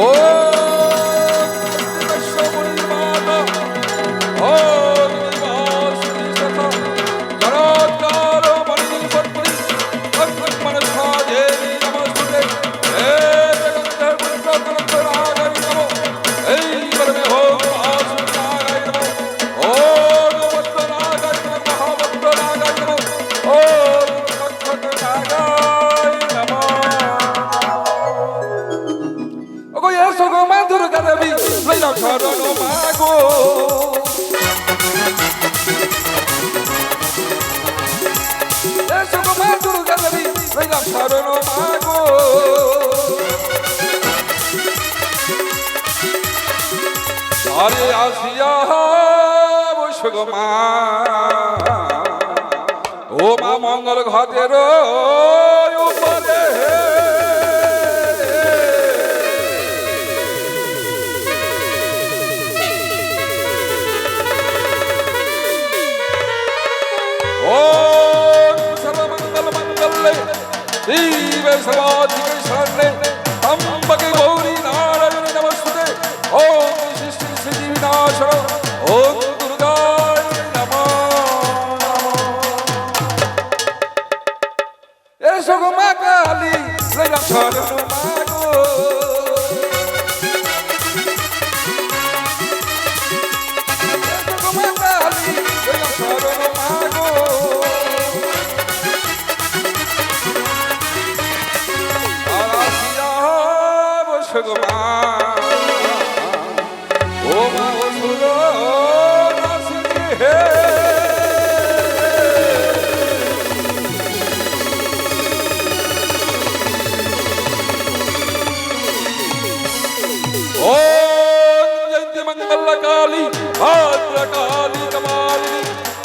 Oh! ঘরে আসিয়া বৈশগ মা ও মা মঙ্গল ঘটের সর্বমঙ্গল মঙ্গলে সর্বাধিক শরণে তম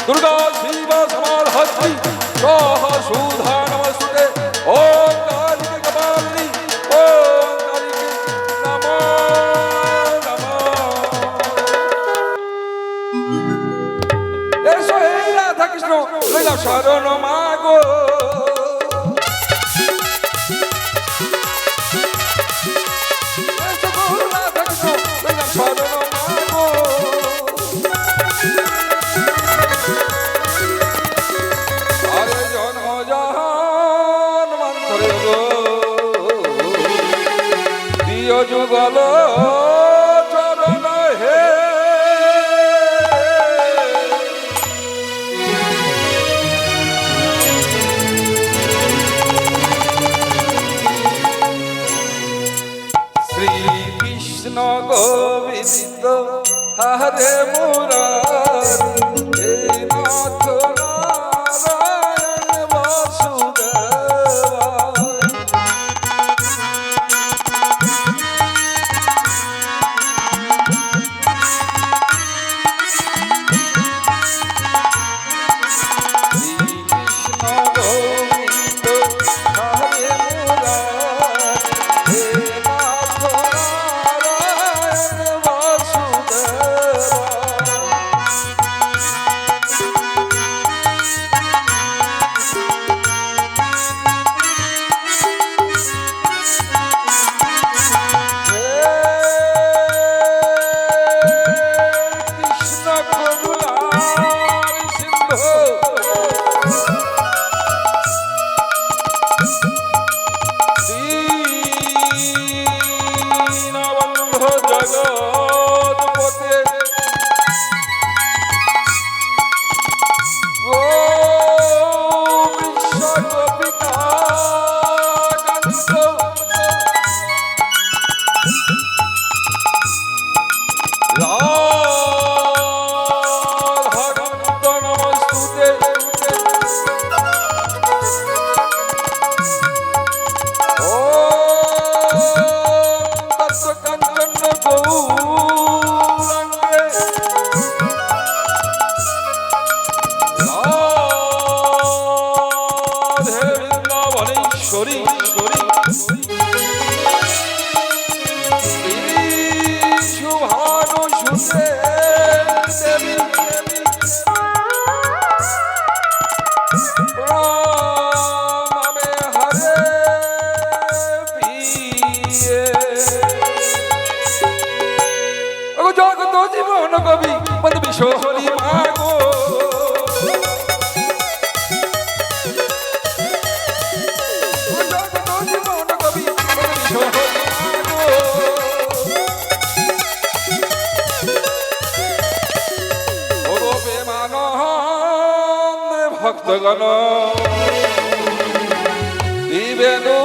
দুর্গা শিবা সমার হস্তি সহ সুধা নমস্তে। ওম কালিকে কপালিনী ওম কালিকে নম রাধা কৃষ্ণ লইলা শরণ মাগো। গণ। দিবেনু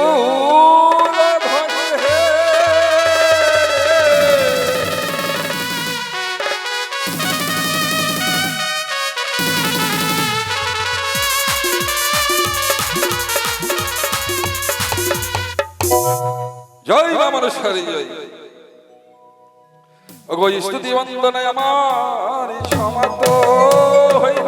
জয় রামানুষারী জয়। গো স্তুতি বন্দনে আমার সমাত হইব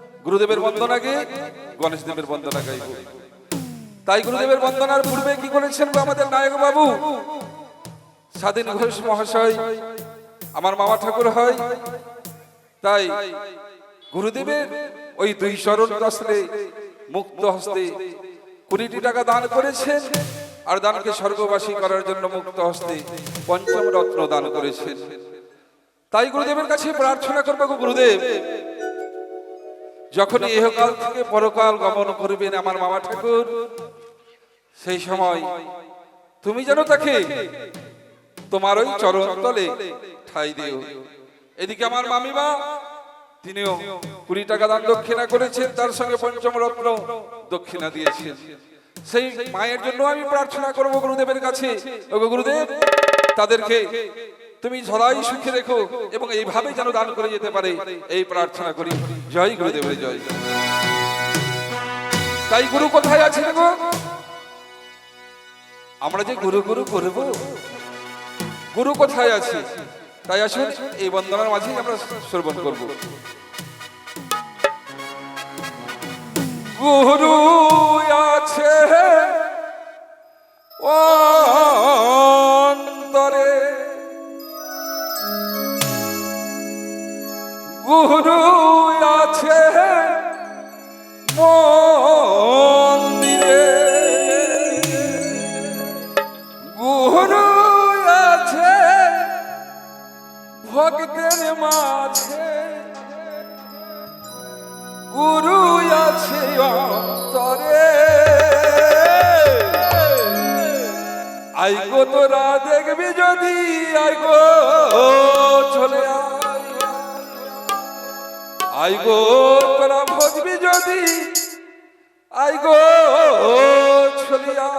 গুরুদেবের বন্দনাকে গণেশদেবের বন্দনা গাইব। তাই গুরুদেবের বন্দনার পূর্বে কি করেছেন আমাদের নায়ক বাবু? স্বাধীন ঘোষ মহাশয়, আমার মামা ঠাকুর হয়। তাই গুরুদেবের ওই দুই শরণ দশলে মুক্ত হস্তে কুড়িটি টাকা দান করেছেন আর দানকে স্বর্গবাসী করার জন্য মুক্ত হস্তে পঞ্চম রত্ন দান করেছেন। তাই গুরুদেবের কাছে প্রার্থনা করব গুরুদেব যখন ইহকাল থেকে পরকাল গমন করবেন আমার মামা ঠাকুর সেই সময় তুমি যেন তাকে তোমার ওই চরণ তলে ঠাই দিও। এদিকে আমার মামিমা তিনিও কুড়ি টাকা দান দক্ষিণা করেছেন তার সঙ্গে পঞ্চম রত্ন দক্ষিণা দিয়েছেন। সেই মায়ের জন্য আমি প্রার্থনা করব গুরুদেবের কাছে। গুরুদেব তাদেরকে তুমি সদাই সুখে রেখো এবং এইভাবে যেন দান করে যেতে পারে, এই প্রার্থনা করি। জয় গুরুদেবের জয়। তাই গুরু কোথায় আছেন গো? আমরা যে গুরু গুরু করব, গুরু কোথায় আছে? তাই আসুন, এই বন্দনার মাঝেই আমরা শ্রবণ করব। গুরু আছে অন্তরে গুরু আই গো তোরা ভজবি যদি? আই গো ছলিয়া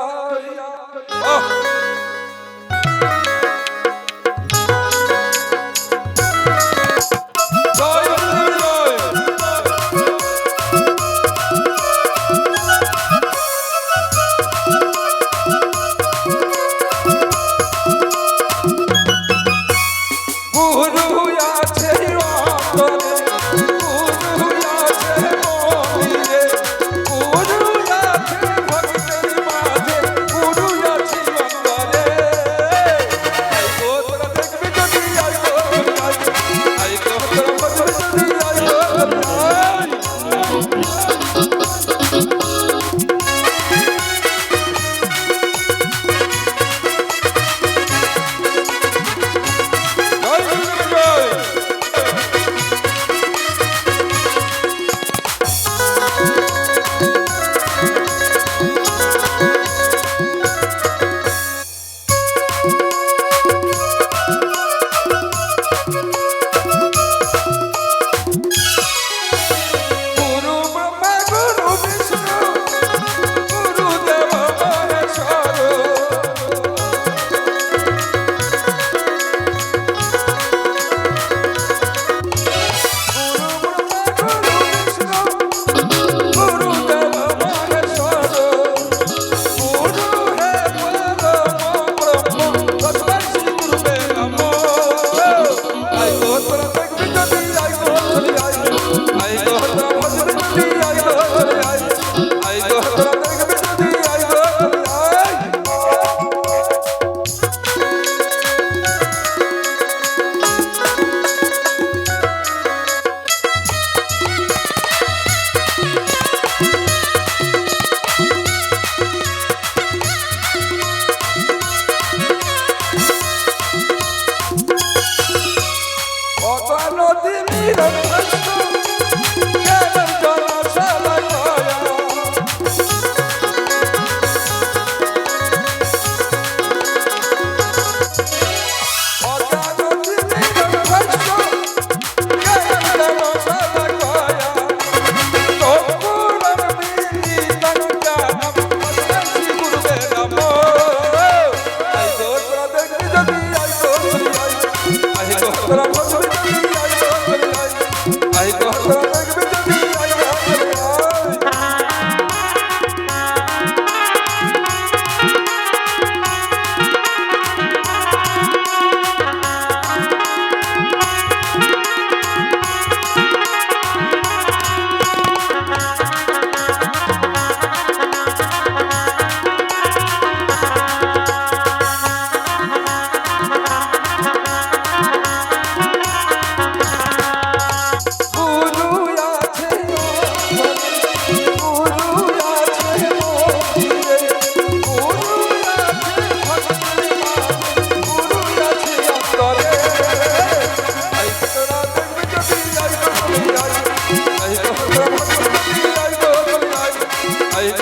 Thank you. 알자